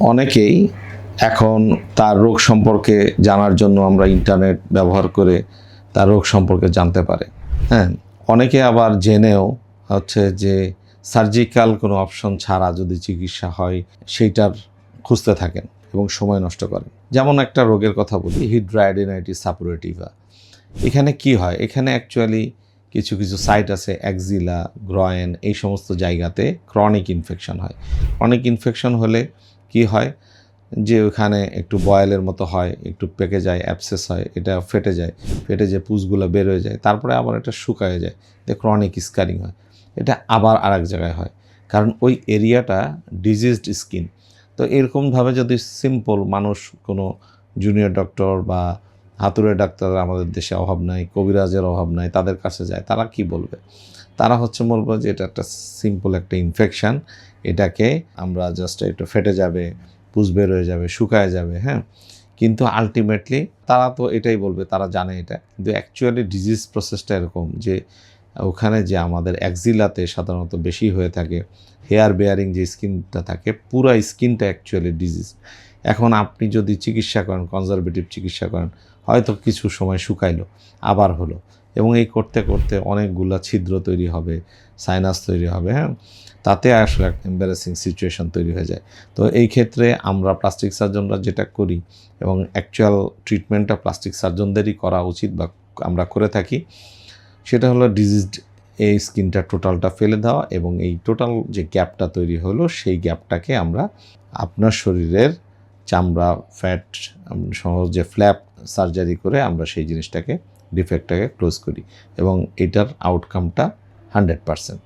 অনেকেই এখন তার রোগ সম্পর্কে জানার জন্য আমরা ইন্টারনেট ব্যবহার করে তার রোগ সম্পর্কে জানতে পারে। হ্যাঁ অনেকে আবার জেনেও হচ্ছে যে সার্জিক্যাল কোনো অপশন ছাড়া যদি চিকিৎসা হয় সেইটার খুঁজতে থাকেন এবং সময় নষ্ট করেন। যেমন একটা রোগের কথা বলি হিড্রাইডেনাইটিস সাপুরেটিভা এখানে কি হয়? এখানে অ্যাকচুয়ালি কিছু কিছু সাইট আছে অ্যাক্সিলা গ্রয়েন এই সমস্ত জায়গাতে ক্রনিক ইনফেকশন হয়। ক্রনিক ইনফেকশন হলে কি হয়? যে ওখানে একটু বয়েলের মতো হয়, একটু পেকে যায় অ্যাপসেস হয়, এটা ফেটে যায়, ফেটে যে পুষগুলো বের হয়ে যায়, তারপরে আবার এটা শুকায় যায়, যে ক্রনিক স্কারিং হয়। এটা আবার আরেক জায়গায় হয়, কারণ ওই এরিয়াটা ডিজিজড স্কিন তো এরকমভাবে যদি সিম্পল মানুষ, কোনো জুনিয়র ডক্টর বা হাতুড়ে ডাক্তার আমাদের দেশে অভাব নাই, কবিরাজের অভাব নাই, তাদের কাছে যায়, তারা কি বলবে? তারা হচ্ছে বলব যে এটা একটা সিম্পল একটা ইনফেকশান এটাকে আমরা জাস্ট একটু ফেটে যাবে, পুষ বের হয়ে যাবে, শুকায় যাবে হ্যাঁ? কিন্তু আলটিমেটলি তারা তো এটাই বলবে, তারা জানে এটা। কিন্তু অ্যাকচুয়ালি ডিজিজ প্রসেসটা এরকম যে ওখানে যে আমাদের অ্যাক্সিলাতে সাধারণত বেশি হয়ে থাকে হেয়ার বেয়ারিং যে স্কিনটা থাকে, পুরো স্কিনটা অ্যাকচুয়ালি ডিজিজ এখন আপনি যদি চিকিৎসা করেন কনজারভেটিভ চিকিৎসা করেন, হয়তো কিছু সময় শুকাইলো, আবার হলো। এবং এই করতে করতে অনেকগুলা ছিদ্র তৈরি হবে সাইনাস তৈরি হবে হ্যাঁ? তাতে আসলে একটা এম্বারেসিং সিচুয়েশন তৈরি হয়ে যায়। তো এই ক্ষেত্রে আমরা প্লাস্টিক সার্জনরা যেটা করি এবং অ্যাকচুয়াল ট্রিটমেন্টটা প্লাস্টিক সার্জনদেরই করা উচিত বা আমরা করে থাকি, সেটা হলো ডিজিজড এই স্কিনটা টোটালটা ফেলে দেওয়া এবং এই টোটাল যে গ্যাপটা তৈরি হলো, সেই গ্যাপটাকে আমরা আপনার শরীরের চামড়া ফ্যাট সহ যে ফ্ল্যাপ সার্জারি করে আমরা সেই জিনিসটাকে ডিফেক্টটাকে ক্লোজ করি এবং এটার আউটকামটা হান্ড্রেড পারসেন্ট